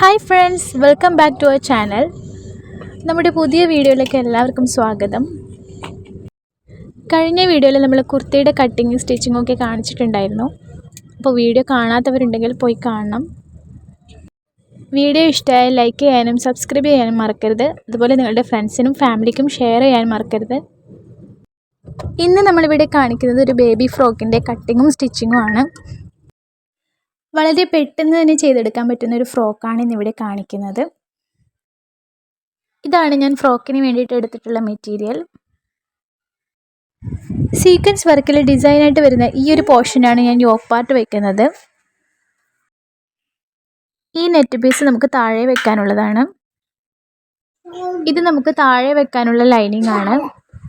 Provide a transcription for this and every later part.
Hi friends welcome back to our channel നമ്മുടെ പുതിയ വീഡിയോയിലേക്ക് എല്ലാവർക്കും സ്വാഗതം. കഴിഞ്ഞ വീഡിയോയിൽ നമ്മൾ കുർത്തിയുടെ കട്ടിങ്ങും സ്റ്റിച്ചിങ്ങും ഒക്കെ കാണിച്ചിട്ടുണ്ടായിരുന്നു. അപ്പോൾ വീഡിയോ കാണാത്തവരുണ്ടെങ്കിൽ പോയി കാണണം. വീഡിയോ ഇഷ്ടമായാൽ ലൈക്ക് ചെയ്യാനും സബ്സ്ക്രൈബ് ചെയ്യാനും മറക്കരുത്. അതുപോലെ നിങ്ങളുടെ ഫ്രണ്ട്സിനും ഫാമിലിക്കും ഷെയർ ചെയ്യാൻ മറക്കരുത്. ഇന്ന് നമ്മളിവിടെ കാണിക്കുന്നത് ഒരു ബേബി ഫ്രോക്കിന്റെ കട്ടിങ്ങും സ്റ്റിച്ചിങ്ങും ആണ്. വളരെ പെട്ടെന്ന് തന്നെ ചെയ്തെടുക്കാൻ പറ്റുന്ന ഒരു ഫ്രോക്കാണ് ഇന്നിവിടെ കാണിക്കുന്നത്. ഇതാണ് ഞാൻ ഫ്രോക്കിന് വേണ്ടിയിട്ട് എടുത്തിട്ടുള്ള മെറ്റീരിയൽ. സീക്വൻസ് വർക്കിൽ ഡിസൈനായിട്ട് വരുന്ന ഈ ഒരു പോർഷനാണ് ഞാൻ യോക്ക് പാർട്ട് വെക്കുന്നത്. ഈ നെറ്റ് പീസ് നമുക്ക് താഴെ വെക്കാനുള്ളതാണ്. ഇത് നമുക്ക് താഴെ വെക്കാനുള്ള ലൈനിങ് ആണ്.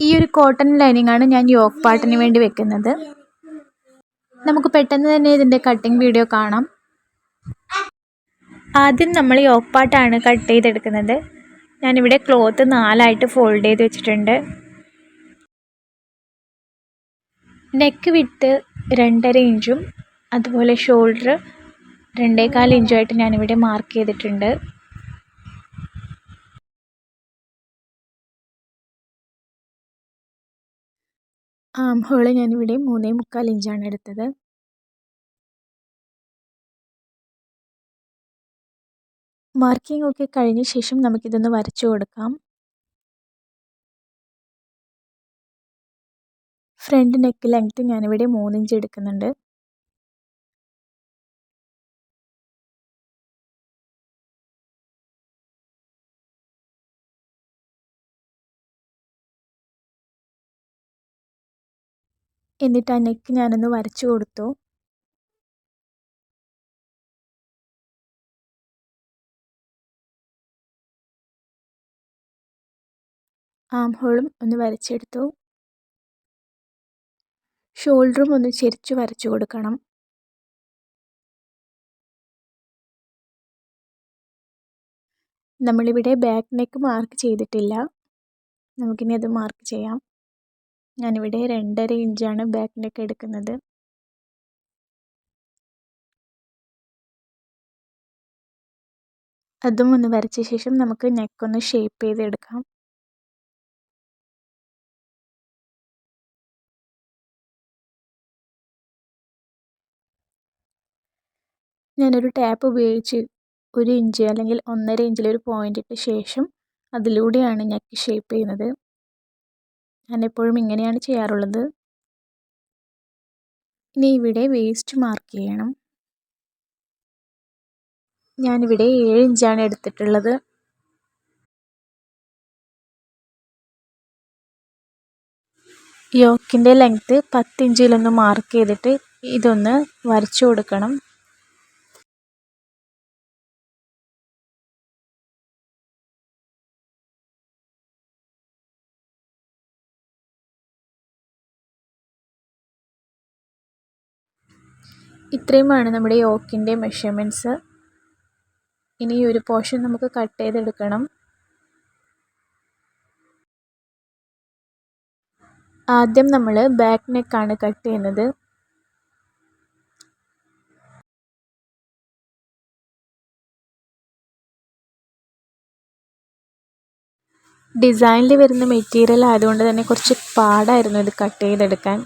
ഈ ഒരു കോട്ടൺ ലൈനിങ് ആണ് ഞാൻ യോക്ക് പാർട്ടിന് വേണ്ടി വെക്കുന്നത്. നമുക്ക് പെട്ടെന്ന് തന്നെ ഇതിന്റെ കട്ടിങ് വീഡിയോ കാണാം. ആദ്യം നമ്മൾ ഈ ഓപ്പാട്ടാണ് കട്ട് ചെയ്തെടുക്കുന്നത്. ഞാനിവിടെ ക്ലോത്ത് നാലായിട്ട് ഫോൾഡ് ചെയ്ത് വെച്ചിട്ടുണ്ട്. നെക്ക് വിട്ട് രണ്ടര ഇഞ്ചും അതുപോലെ ഷോൾഡർ രണ്ടേകാൽ ഇഞ്ചുമായിട്ട് ഞാനിവിടെ മാർക്ക് ചെയ്തിട്ടുണ്ട്. ആം ഹോൾ ഞാനിവിടെ മൂന്നേ മുക്കാൽ ഇഞ്ചാണ് എടുത്തത്. മാർക്കിംഗ് ഒക്കെ കഴിഞ്ഞ ശേഷം നമുക്കിതൊന്ന് വരച്ചു കൊടുക്കാം. ഫ്രണ്ട് നെക്ക് ലെങ്ത്ത് ഞാനിവിടെ മൂന്നിഞ്ച് എടുക്കുന്നുണ്ട്. എന്നിട്ട് ആ നെക്ക് ഞാനൊന്ന് വരച്ചു കൊടുത്തു. ആം ഹോളും ഒന്ന് വരച്ചെടുത്തു. ഷോൾഡറും ഒന്ന് ചെരിച്ചു വരച്ചു കൊടുക്കണം. നമ്മളിവിടെ ബാക്ക് നെക്ക് മാർക്ക് ചെയ്തിട്ടില്ല. നമുക്കിനി അത് മാർക്ക് ചെയ്യാം. ഞാനിവിടെ രണ്ടര ഇഞ്ചാണ് ബാക്ക് നെക്ക് എടുക്കുന്നത്. അതും ഒന്ന് വരച്ച ശേഷം നമുക്ക് നെക്കൊന്ന് ഷേപ്പ് ചെയ്തെടുക്കാം. ഞാനൊരു ടാപ്പ് ഉപയോഗിച്ച് ഒരു ഇഞ്ച് അല്ലെങ്കിൽ ഒന്നര ഇഞ്ചിലൊരു പോയിന്റ് ഇട്ട ശേഷം അതിലൂടെയാണ് നെക്ക് ഷേപ്പ് ചെയ്യുന്നത്. ഞാൻ എപ്പോഴും ഇങ്ങനെയാണ് ചെയ്യാറുള്ളത്. ഇനി ഇവിടെ വേസ്റ്റ് മാർക്ക് ചെയ്യണം. ഞാനിവിടെ ഏഴ് ഇഞ്ചാണ് എടുത്തിട്ടുള്ളത്. യോക്കിന്റെ ലെങ്ത്ത് പത്ത് ഇഞ്ചിലൊന്ന് മാർക്ക് ചെയ്തിട്ട് ഇതൊന്ന് വരച്ചു കൊടുക്കണം. ഇത്രയുമാണ് നമ്മുടെ യോക്കിന്റെ മെഷർമെന്റ്സ് ഇനി ഈ ഒരു പോർഷൻ നമുക്ക് കട്ട് ചെയ്തെടുക്കണം. ആദ്യം നമ്മൾ ബാക്ക് നെക്കാണ് കട്ട് ചെയ്യുന്നത്. ഡിസൈനിൽ വരുന്ന മെറ്റീരിയൽ ആയതുകൊണ്ട് തന്നെ കുറച്ച് പാടായിരുന്നു ഇത് കട്ട് ചെയ്തെടുക്കാൻ.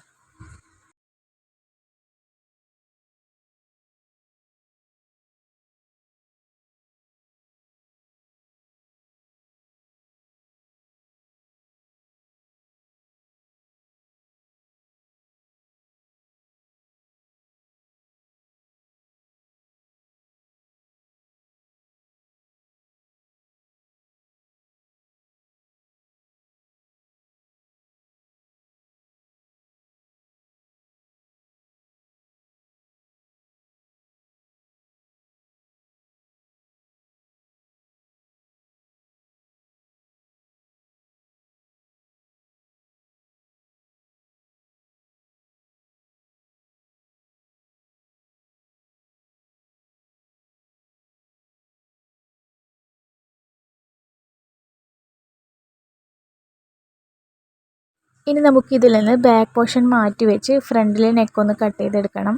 ഇനി നമുക്ക് ഇതിൽ നിന്ന് ബാക്ക് പോർഷൻ മാറ്റി വെച്ച് ഫ്രണ്ടിലെ നെക്ക് ഒന്ന് കട്ട് ചെയ്തെടുക്കണം.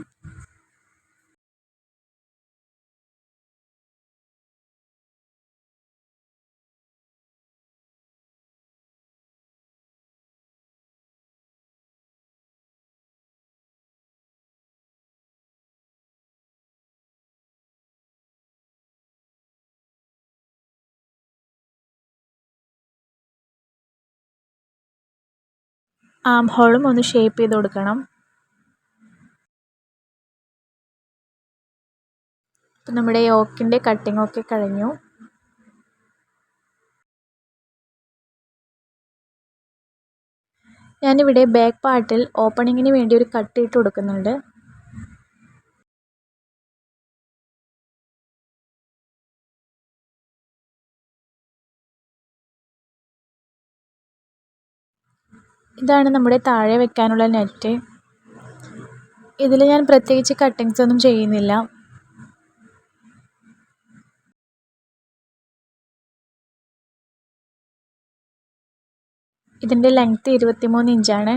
ആം ഹോളും ഒന്ന് ഷേപ്പ് ചെയ്ത് കൊടുക്കണം. അപ്പം നമ്മുടെ യോക്കിന്റെ കട്ടിംഗ് ഒക്കെ കഴിഞ്ഞു. ഞാനിവിടെ ബാക്ക് പാർട്ടിൽ ഓപ്പണിങ്ങിന് വേണ്ടി ഒരു കട്ട് ഇട്ട് കൊടുക്കുന്നുണ്ട്. ഇതാണ് നമ്മുടെ താഴെ വെക്കാനുള്ള നെറ്റ്. ഇതിൽ ഞാൻ പ്രത്യേകിച്ച് കട്ടിങ്സ് ഒന്നും ചെയ്യുന്നില്ല. ഇതിന്റെ ലെങ്ത്ത് ഇരുപത്തിമൂന്ന് ഇഞ്ചാണ്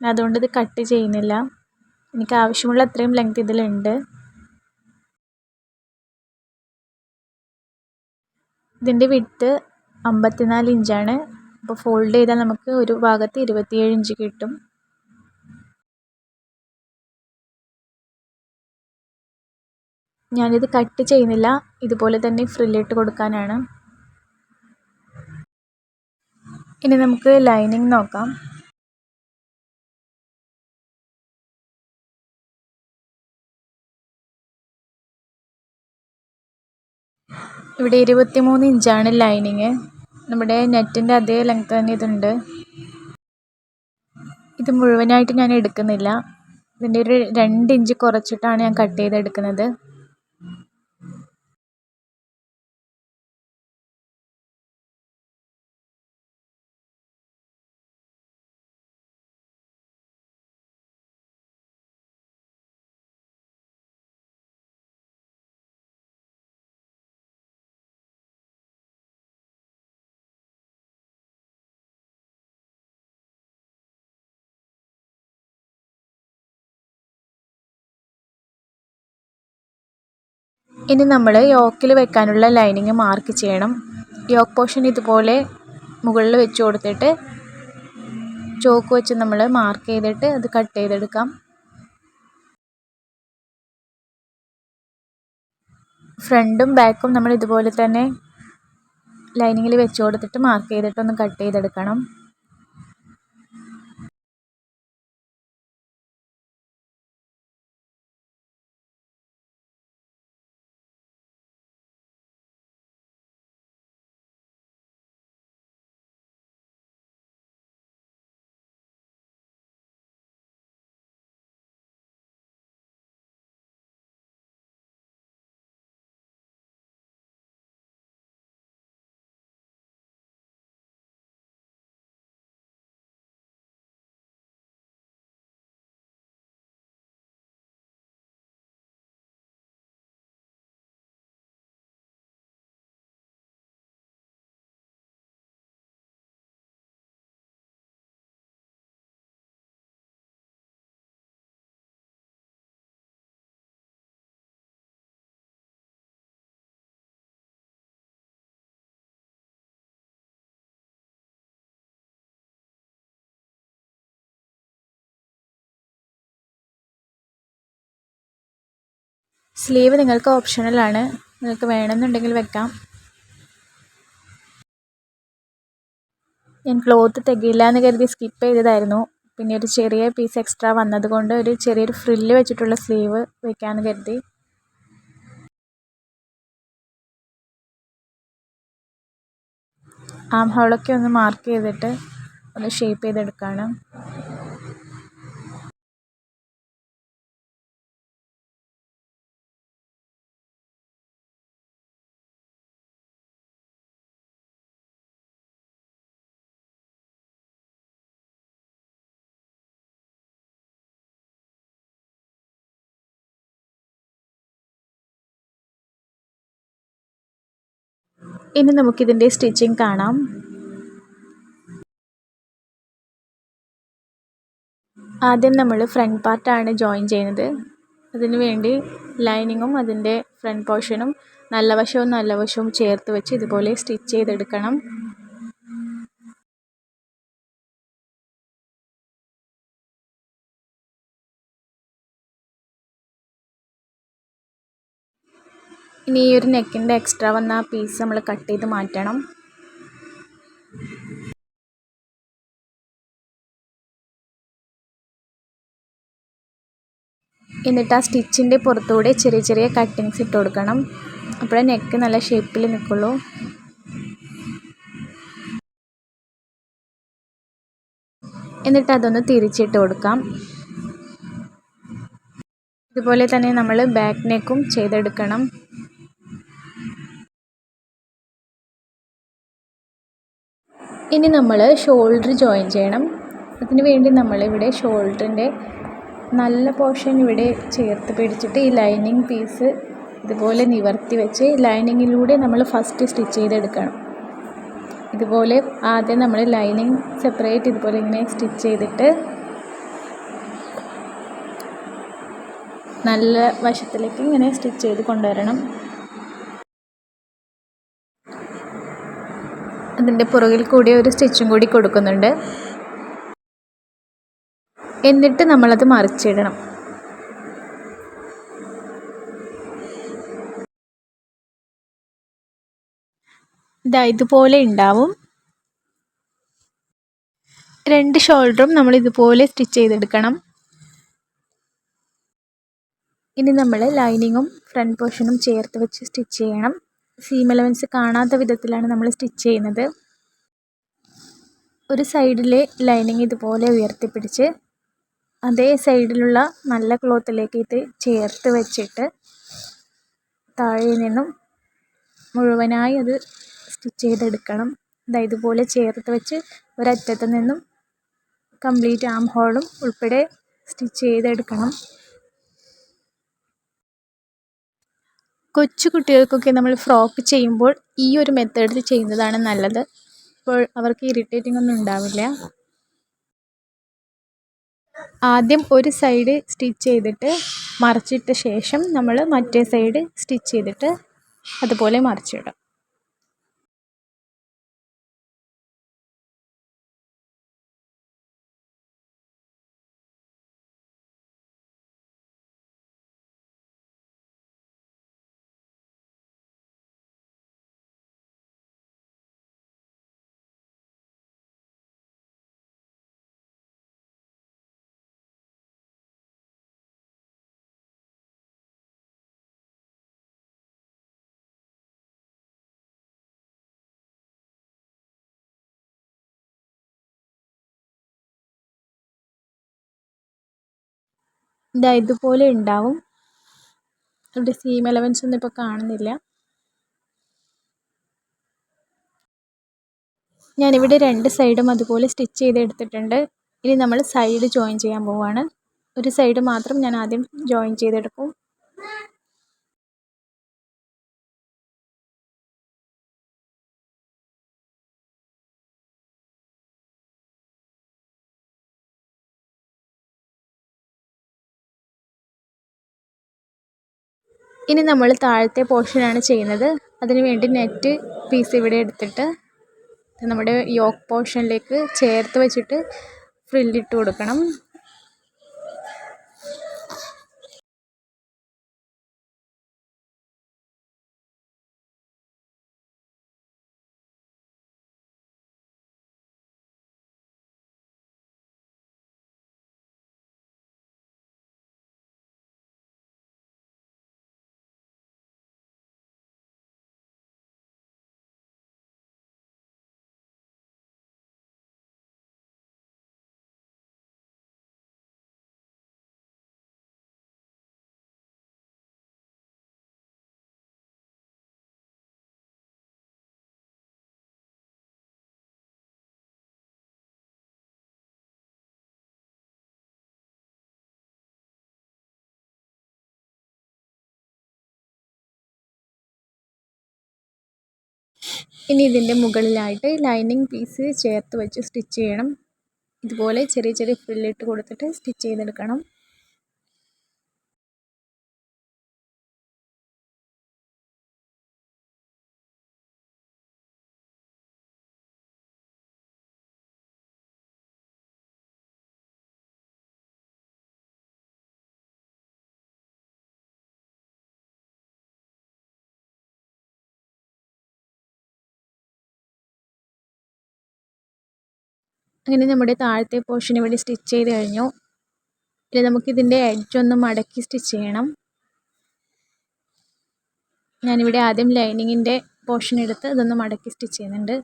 അതുകൊണ്ട് ഇത് കട്ട് ചെയ്യുന്നില്ല. എനിക്ക് ആവശ്യമുള്ള അത്രയും ലെങ്ത്ത് ഇതിലുണ്ട്. ഇതിന്റെ വിഡ്ത്ത് അമ്പത്തിനാല് ഇഞ്ചാണ് അപ്പോൾ ഫോൾഡ് ചെയ്താൽ നമുക്ക് ഒരു ഭാഗത്ത് ഇരുപത്തിയേഴ് ഇഞ്ച് കിട്ടും. ഞാനിത് കട്ട് ചെയ്യുന്നില്ല. ഇതുപോലെ തന്നെ ഫ്രില്ലിട്ട് കൊടുക്കാനാണ്. ഇനി നമുക്ക് ലൈനിങ് നോക്കാം. ഇവിടെ ഇരുപത്തിമൂന്ന് ഇഞ്ചാണ് ലൈനിങ് നമ്മുടെ നെറ്റിന്റെ അതേ ലെങ്ത് തന്നെ ഇതുണ്ട്. ഇത് മുഴുവനായിട്ട് ഞാൻ എടുക്കുന്നില്ല. ഇതിന്റെ ഒരു രണ്ട് ഇഞ്ച് കുറച്ചിട്ടാണ് ഞാൻ കട്ട് ചെയ്തെടുക്കുന്നത്. ഇനി നമ്മൾ യോക്കിൽ വെക്കാനുള്ള ലൈനിങ് മാർക്ക് ചെയ്യണം. യോക്ക് പോർഷൻ ഇതുപോലെ മുകളിൽ വെച്ച് കൊടുത്തിട്ട് ചോക്ക് വെച്ച് നമ്മൾ മാർക്ക് ചെയ്തിട്ട് അത് കട്ട് ചെയ്തെടുക്കാം. ഫ്രണ്ടും ബാക്കും നമ്മൾ ഇതുപോലെ തന്നെ ലൈനിങ്ങിൽ വെച്ച് കൊടുത്തിട്ട് മാർക്ക് ചെയ്തിട്ടൊന്ന് കട്ട് ചെയ്തെടുക്കണം. സ്ലീവ് നിങ്ങൾക്ക് ഓപ്ഷണലാണ് നിങ്ങൾക്ക് വേണമെന്നുണ്ടെങ്കിൽ വെക്കാം. ഞാൻ ക്ലോത്ത് തികയില്ല എന്ന് കരുതി സ്കിപ്പ് ചെയ്തതായിരുന്നു. പിന്നെ ഒരു ചെറിയ പീസ് എക്സ്ട്രാ വന്നതുകൊണ്ട് ഒരു ചെറിയൊരു ഫ്രില്ല് വെച്ചിട്ടുള്ള സ്ലീവ് വെക്കാമെന്ന് കരുതി. ആം ഹോളൊക്കെ ഒന്ന് മാർക്ക് ചെയ്തിട്ട് ഒന്ന് ഷേപ്പ് ചെയ്തെടുക്കുകയാണ് ഇനി നമുക്കിതിന്റെ സ്റ്റിച്ചിങ് കാണാം. ആദ്യം നമ്മൾ ഫ്രണ്ട് പാർട്ടാണ് ജോയിൻ ചെയ്യുന്നത്. അതിന് വേണ്ടി ലൈനിങ്ങും അതിന്റെ ഫ്രണ്ട് പോർഷനും നല്ല വശവും നല്ല വശവും ചേർത്ത് വെച്ച് ഇതുപോലെ സ്റ്റിച്ച് ചെയ്തെടുക്കണം. ഇനി ഈ ഒരു നെക്കിന്റെ എക്സ്ട്രാ വന്ന ആ പീസ് നമ്മൾ കട്ട് ചെയ്ത് മാറ്റണം. എന്നിട്ട് ആ സ്റ്റിച്ചിന്റെ പുറത്തൂടെ ചെറിയ ചെറിയ കട്ടിങ്സ് ഇട്ട് കൊടുക്കണം. അപ്പോഴേ നെക്ക് നല്ല ഷേപ്പിൽ നിൽക്കുള്ളൂ എന്നിട്ട് അതൊന്ന് തിരിച്ചിട്ട് കൊടുക്കാം. ഇതുപോലെ തന്നെ നമ്മൾ ബാക്ക് നെക്കും ചെയ്തെടുക്കണം. ഇനി നമ്മൾ ഷോൾഡർ ജോയിൻ ചെയ്യണം. അതിന് വേണ്ടി നമ്മളിവിടെ ഷോൾഡറിന്റെ നല്ല പോർഷൻ ഇവിടെ ചേർത്ത് പിടിച്ചിട്ട് ഈ ലൈനിങ് പീസ് ഇതുപോലെ നിവർത്തി വെച്ച് ലൈനിങ്ങിലൂടെ നമ്മൾ ഫസ്റ്റ് സ്റ്റിച്ച് ചെയ്തെടുക്കണം. ഇതുപോലെ ആദ്യം നമ്മൾ ലൈനിങ് സെപ്പറേറ്റ് ഇതുപോലെ ഇങ്ങനെ സ്റ്റിച്ച് ചെയ്തിട്ട് നല്ല വശത്തിലേക്ക് ഇങ്ങനെ സ്റ്റിച്ച് ചെയ്ത് കൊണ്ടുവരണം. അതിന്റെ പുറകിൽ കൂടി ഒരു സ്റ്റിച്ചും കൂടി കൊടുക്കുന്നുണ്ട്. എന്നിട്ട് നമ്മളത് മറിച്ചിടണം. ഇതാ ഇതുപോലെ ഉണ്ടാവും. രണ്ട് ഷോൾഡറും നമ്മൾ ഇതുപോലെ സ്റ്റിച്ച് ചെയ്തെടുക്കണം. ഇനി നമ്മൾ ലൈനിങ്ങും ഫ്രണ്ട് പോർഷനും ചേർത്ത് വെച്ച് സ്റ്റിച്ച് ചെയ്യണം. സീം എലവൻസ് കാണാത്ത വിധത്തിലാണ് നമ്മൾ സ്റ്റിച്ച് ചെയ്യുന്നത്. ഒരു സൈഡിലെ ലൈനിങ് ഇതുപോലെ ഉയർത്തിപ്പിടിച്ച് അതേ സൈഡിലുള്ള നല്ല ക്ലോത്തിലേക്ക് ഇത് ചേർത്ത് വെച്ചിട്ട് താഴെ നിന്നും മുഴുവനായി അത് സ്റ്റിച്ച് ചെയ്തെടുക്കണം. അതായത് ഇതുപോലെ ചേർത്ത് വെച്ച് ഒരറ്റത്ത് നിന്നും കംപ്ലീറ്റ് ആം ഹോളും ഉൾപ്പെടെ സ്റ്റിച്ച് ചെയ്തെടുക്കണം. കൊച്ചു കുട്ടികൾക്കൊക്കെ നമ്മൾ ഫ്രോക്ക് ചെയ്യുമ്പോൾ ഈ ഒരു മെത്തേഡിൽ ചെയ്യുന്നതാണ് നല്ലത്. അപ്പോൾ അവർക്ക് ഇറിറ്റേറ്റിംഗ് ഒന്നും ഉണ്ടാവില്ല. ആദ്യം ഒരു സൈഡ് സ്റ്റിച്ച് ചെയ്തിട്ട് മറിച്ചിട്ട ശേഷം നമ്മൾ മറ്റേ സൈഡ് സ്റ്റിച്ച് ചെയ്തിട്ട് അതുപോലെ മറിച്ചിടാം ഇതാ ഇതുപോലെ ഉണ്ടാവും. ഇവിടെ സീം എലവൻസ് ഒന്നും ഇപ്പോൾ കാണുന്നില്ല. ഞാനിവിടെ രണ്ട് സൈഡും അതുപോലെ സ്റ്റിച്ച് ചെയ്തെടുത്തിട്ടുണ്ട്. ഇനി നമ്മൾ സൈഡ് ജോയിൻ ചെയ്യാൻ പോവുകയാണ് ഒരു സൈഡ് മാത്രം ഞാൻ ആദ്യം ജോയിൻ ചെയ്തെടുക്കും. ഇനി നമ്മൾ താഴത്തെ പോർഷനാണ് ചെയ്യുന്നത്. അതിനുവേണ്ടി നെറ്റ് പീസ് ഇവിടെ എടുത്തിട്ട് നമ്മുടെ യോക്ക് പോർഷനിലേക്ക് ചേർത്ത് വെച്ചിട്ട് ഫ്രില്ലിട്ട് കൊടുക്കണം. ഇനി ഇതിന്റെ മുകളിലായിട്ട് ലൈനിങ് പീസ് ചേർത്ത് വെച്ച് സ്റ്റിച്ച് ചെയ്യണം. ഇതുപോലെ ചെറിയ ചെറിയ ഫ്രില്ലിട്ട് കൊടുത്തിട്ട് സ്റ്റിച്ച് ചെയ്തെടുക്കണം. അങ്ങനെ നമ്മുടെ താഴത്തെ പോർഷൻ ഇവിടെ സ്റ്റിച്ച് ചെയ്ത് കഴിഞ്ഞു. ഇനി നമുക്കിതിന്റെ എഡ്ജൊന്ന് മടക്കി സ്റ്റിച്ച് ചെയ്യണം. ഞാനിവിടെ ആദ്യം ലൈനിങ്ങിന്റെ പോർഷൻ എടുത്ത് ഇതൊന്ന് മടക്കി സ്റ്റിച്ച് ചെയ്യുന്നുണ്ട്.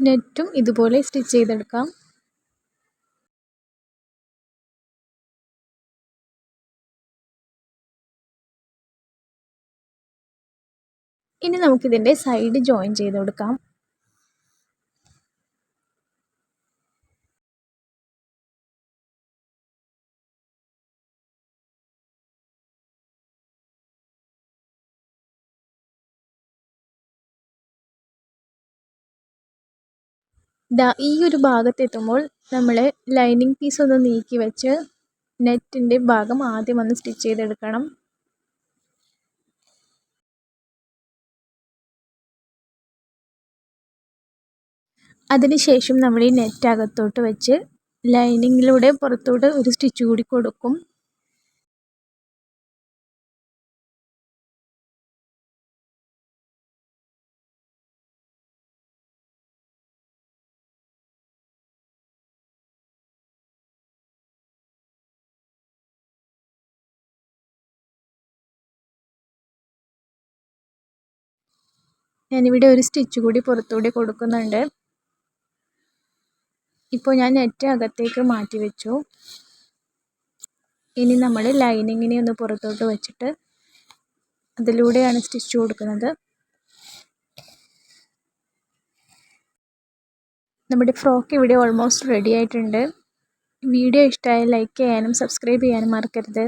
നെറ്റും ഇതുപോലെ സ്റ്റിച്ച് ചെയ്തെടുക്കാം. ഇനി നമുക്കിതിന്റെ സൈഡ് ജോയിൻ ചെയ്ത് കൊടുക്കാം. ദാ ഈ ഒരു ഭാഗത്തെത്തുമ്പോൾ നമ്മൾ ലൈനിങ് പീസ് ഒന്ന് നീക്കി വെച്ച് നെറ്റിന്റെ ഭാഗം ആദ്യം ഒന്ന് സ്റ്റിച്ച് ചെയ്തെടുക്കണം. അതിനുശേഷം നമ്മൾ ഈ നെറ്റ് അകത്തോട്ട് വെച്ച് ലൈനിങ്ങിലൂടെ പുറത്തോട്ട് ഒരു സ്റ്റിച്ച് കൂടി കൊടുക്കും. ഞാനിവിടെ ഒരു സ്റ്റിച്ച് കൂടി പുറത്തുകൂടി കൊടുക്കുന്നുണ്ട്. ഇപ്പോൾ ഞാൻ നെറ്റ് അകത്തേക്ക് മാറ്റി വെച്ചു. ഇനി നമ്മൾ ലൈനിങ്ങിനെ ഒന്ന് പുറത്തോട്ട് വെച്ചിട്ട് അതിലൂടെയാണ് സ്റ്റിച്ച് കൊടുക്കുന്നത്. നമ്മുടെ ഫ്രോക്ക് ഇവിടെ ഓൾമോസ്റ്റ് റെഡി ആയിട്ടുണ്ട്. വീഡിയോ ഇഷ്ടമായാൽ ലൈക്ക് ചെയ്യാനും സബ്സ്ക്രൈബ് ചെയ്യാനും മറക്കരുത്.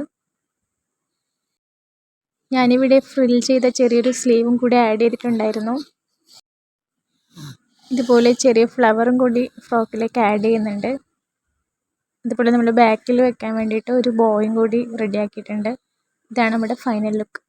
ഞാനിവിടെ ഫ്രിൽ ചെയ്ത ചെറിയൊരു സ്ലീവും കൂടി ആഡ് ചെയ്തിട്ടുണ്ടായിരുന്നു. ഇതുപോലെ ചെറിയ ഫ്ലവറും കൂടി ഫ്രോക്കിലേക്ക് ആഡ് ചെയ്യുന്നുണ്ട്. ഇതുപോലെ നമ്മൾ ബാക്കിൽ വെക്കാൻ വേണ്ടിയിട്ട് ഒരു ബോയും കൂടി റെഡിയാക്കിയിട്ടുണ്ട് ഇതാണ് നമ്മുടെ ഫൈനൽ ലുക്ക്